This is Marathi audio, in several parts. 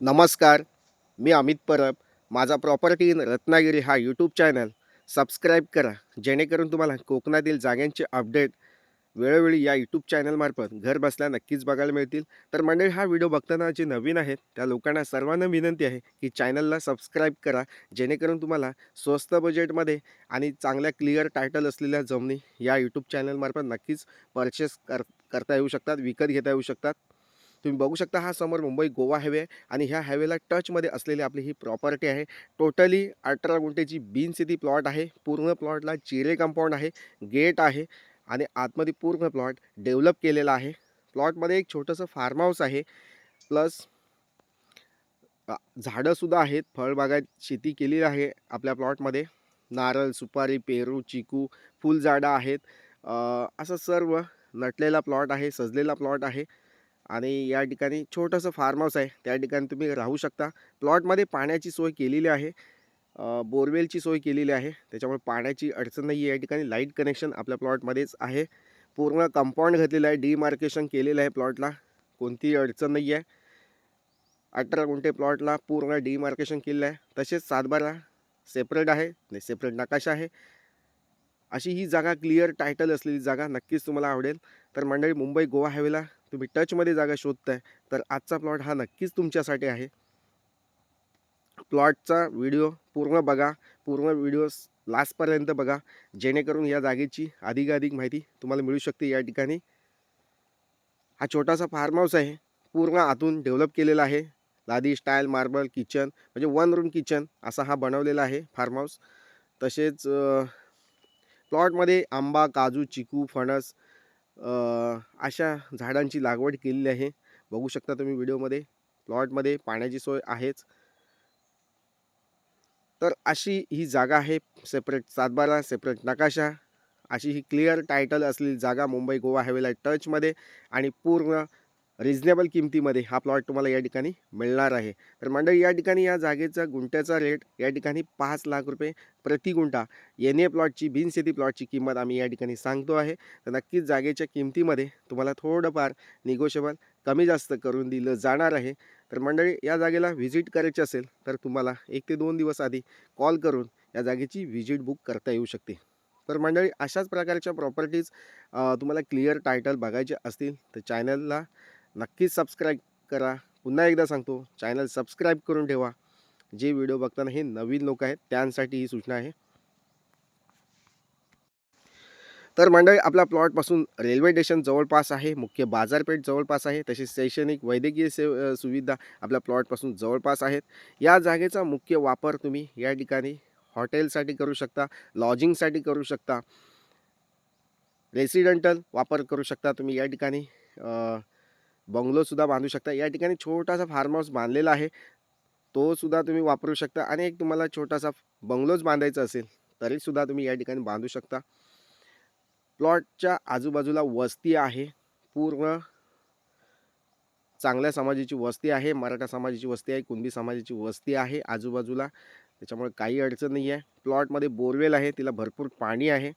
नमस्कार मी अमित परब. माझा प्रॉपर्टी इन रत्नागिरी हा यूट्यूब चॅनल सबस्क्राईब करा जेणेकरून तुम्हाला कोकणातील जागांचे अपडेट वेळोवेळी या यूट्यूब चॅनलमार्फत घर बसल्या नक्कीच बघायला मिळतील. तर मंडळी हा व्हिडिओ बघताना जे नवीन आहेत त्या लोकांना सर्वांना विनंती आहे की चॅनलला सबस्क्राईब करा जेणेकरून तुम्हाला स्वस्त बजेटमध्ये आणि चांगल्या क्लिअर टायटल असलेल्या जमिनी या यूट्यूब चॅनलमार्फत नक्कीच परचेस कर करता येऊ शकतात विकत घेता येऊ शकतात. तुम्ही बघू शकता हा समोर मुंबई गोवा हायवे आणि ह्या हायवेला टचमध्ये असलेली आपली ही प्रॉपर्टी आहे. टोटली अठरा गुंठेची बिन सिटी प्लॉट आहे. पूर्ण प्लॉटला चिरे कंपाऊंड आहे. गेट आहे आणि आतमध्ये पूर्ण प्लॉट डेव्हलप केलेला आहे. प्लॉटमध्ये एक छोटंसं फार्म हाऊस आहे. प्लस झाडंसुद्धा आहेत. फळबागात शेती केलेली आहे आपल्या प्लॉटमध्ये नारळ सुपारी पेरू चिकू फुलझाडं आहेत. असं सर्व नटलेला प्लॉट आहे सजलेला प्लॉट आहे. आणि या ठिकाणी छोटंसं फार्म हाऊस आहे. त्या ठिकाणी तुम्ही राहू शकता. प्लॉटमध्ये पाण्याची सोय केलेली आहे. बोरवेलची सोय केलेली आहे. त्याच्यामुळे पाण्याची अडचण नाही आहे या ठिकाणी लाइट कनेक्शन आपल्या प्लॉटमध्येच आहे. पूर्ण कंपाऊंड घातलेलं आहे. डिमार्केशन केलेलं आहे प्लॉटला कोणतीही अडचण नाही आहे अठरा गुंठे प्लॉटला पूर्ण डिमार्केशन केलेलं आहे. तसेच सातबारा सेपरेट आहे. नाही सेपरेट नकाशा आहे. अशी ही जागा क्लिअर टायटल असलेली जागा नक्कीच तुम्हाला आवडेल. तर मंडळी मुंबई गोवा हायवेला तुम्ही टचमध्ये जागा शोधताय तर आजचा प्लॉट हा नक्कीच तुमच्यासाठी आहे. प्लॉटचा व्हिडिओ पूर्ण बघा पूर्ण व्हिडिओ लास्टपर्यंत बघा जेणेकरून या जागेची अधिकाधिक माहिती तुम्हाला मिळू शकते या ठिकाणी. हा छोटासा फार्म हाऊस आहे पूर्ण आतून डेव्हलप केलेला आहे. लादी स्टाईल मार्बल किचन म्हणजे वन रूम किचन असा हा बनवलेला आहे फार्म हाऊस तसेच प्लॉटमध्ये आंबा काजू चिकू फणस अशा झाडांची लागवड केलेली आहे. बघू शकता तुम्ही व्हिडिओमध्ये प्लॉटमध्ये पाण्याची सोय आहेच. तर अशी ही जागा आहे सेपरेट सातबारा सेपरेट नकाशा. अशी ही क्लिअर टायटल असलेली जागा मुंबई गोवा हायवेला टचमध्ये आणि पूर्ण रिजनेबल किमतीमध्ये हा प्लॉट तुम्हाला या ठिकाणी मिळणार आहे. तर मंडळी या ठिकाणी या जागेचा गुंट्याचा रेट या ठिकाणी पाच लाख रुपये प्रति गुंठा एन ए प्लॉटची बिनशेती प्लॉटची किंमत आम्ही या ठिकाणी सांगतो आहे. तर नक्कीच जागेच्या किमतीमध्ये तुम्हाला थोडंफार निगोशिएबल कमी जास्त करून दिलं जाणार आहे. तर मंडळी या जागेला व्हिजिट करायची असेल तर तुम्हाला एक ते दोन दिवस आधी कॉल करून या जागेची व्हिजिट बुक करता येऊ शकते. तर मंडळी अशाच प्रकारच्या प्रॉपर्टीज तुम्हाला क्लिअर टायटल बघायचे असतील तर चॅनलला नक्कीच सबस्क्राईब करा. पुन्हा एकदा सांगतो चॅनल सबस्क्राईब करून ठेवा. जे व्हिडिओ बघताना हे नवीन लोक आहेत त्यांसाठी ही सूचना आहे. तर मंडळी आपल्या प्लॉटपासून रेल्वे स्टेशन जवळपास आहे मुख्य बाजारपेठ जवळपास आहे तसेच शैक्षणिक वैद्यकीय सेव सुविधा आपल्या प्लॉटपासून जवळपास आहेत. या जागेचा मुख्य वापर तुम्ही या ठिकाणी हॉटेलसाठी करू शकता लॉजिंगसाठी करू शकता रेसिडेंटल वापर करू शकता तुम्ही या ठिकाणी. बंगलोसुद्धा बांधू शकता. या ठिकाणी छोटासा फार्म हाऊस बांधलेला आहे. तोसुद्धा तुम्ही वापरू शकता आणि एक तुम्हाला छोटासा बंगलोच बांधायचा असेल तरीसुद्धा तुम्ही या ठिकाणी बांधू शकता. प्लॉटच्या आजूबाजूला वस्ती आहे. पूर्ण चांगल्या समाजाची वस्ती आहे. मराठा समाजाची वस्ती आहे. कुणबी समाजाची वस्ती आहे आजूबाजूला. त्याच्यामुळे काही अडचण नाही आहे प्लॉटमध्ये बोरवेल आहे. तिला भरपूर पाणी आहे.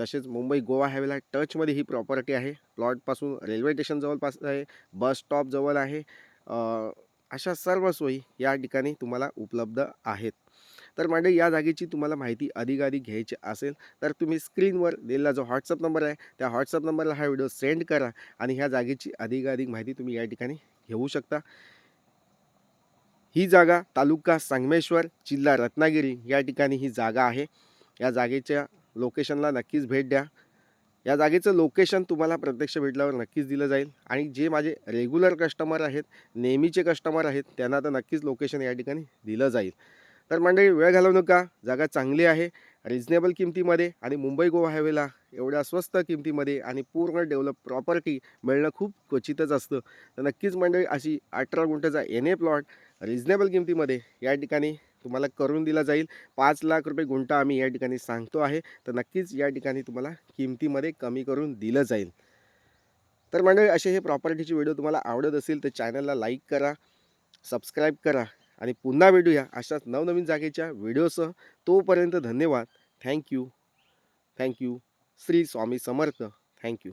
तसेच मुंबई गोवा हायवेला टचमध्ये ही प्रॉपर्टी आहे. प्लॉटपासून रेल्वे स्टेशन जवळपास आहे बस स्टॉप जवळ आहे. अशा सर्व सोयी या ठिकाणी तुम्हाला उपलब्ध आहेत. तर म्हणजे या जागेची तुम्हाला माहिती अधिकाधिक घ्यायची असेल तर तुम्ही स्क्रीनवर दिलेला जो व्हॉट्सअप नंबर आहे त्या व्हॉट्सअप नंबरला हा व्हिडिओ सेंड करा आणि ह्या जागेची अधिकाधिक माहिती तुम्ही या ठिकाणी घेऊ शकता. ही जागा तालुका संगमेश्वर जिल्हा रत्नागिरी या ठिकाणी ही जागा आहे. या जागेच्या लोकेशनला नक्कीच भेट द्या. या जागेचं लोकेशन तुम्हाला प्रत्यक्ष भेटल्यावर नक्कीच दिलं जाईल. आणि जे माझे रेग्युलर कस्टमर आहेत नेहमीचे कस्टमर आहेत त्यांना तर नक्कीच लोकेशन या ठिकाणी दिलं जाईल. तर मंडळी वेळ घालवू नका. जागा चांगली आहे रिजनेबल किमतीमध्ये आणि मुंबई गोवा हायवेला एवढ्या स्वस्त किमतीमध्ये आणि पूर्ण डेव्हलप प्रॉपर्टी मिळणं खूप क्वचितच असतं. तर नक्कीच मंडळी अशी अठरा गुंठ्याचा एन ए प्लॉट रिजनेबल किमतीमध्ये या ठिकाणी तुम्हाला करून दिला जाईल. पाच लाख रुपये गुंठा आम्ही या ठिकाणी सांगतो आहे. तर नक्कीच या ठिकाणी तुम्हाला किमतीमध्ये कमी करून दिलं जाईल. तर मंडळी असे हे प्रॉपर्टीचे व्हिडिओ तुम्हाला आवडत असेल तर चॅनलला लाईक करा सबस्क्राईब करा आणि पुन्हा भेटूया अशाच नवनवीन जागेच्या व्हिडिओसह तोपर्यंत धन्यवाद. Thank you thank you Shri Swami Samarth. Thank you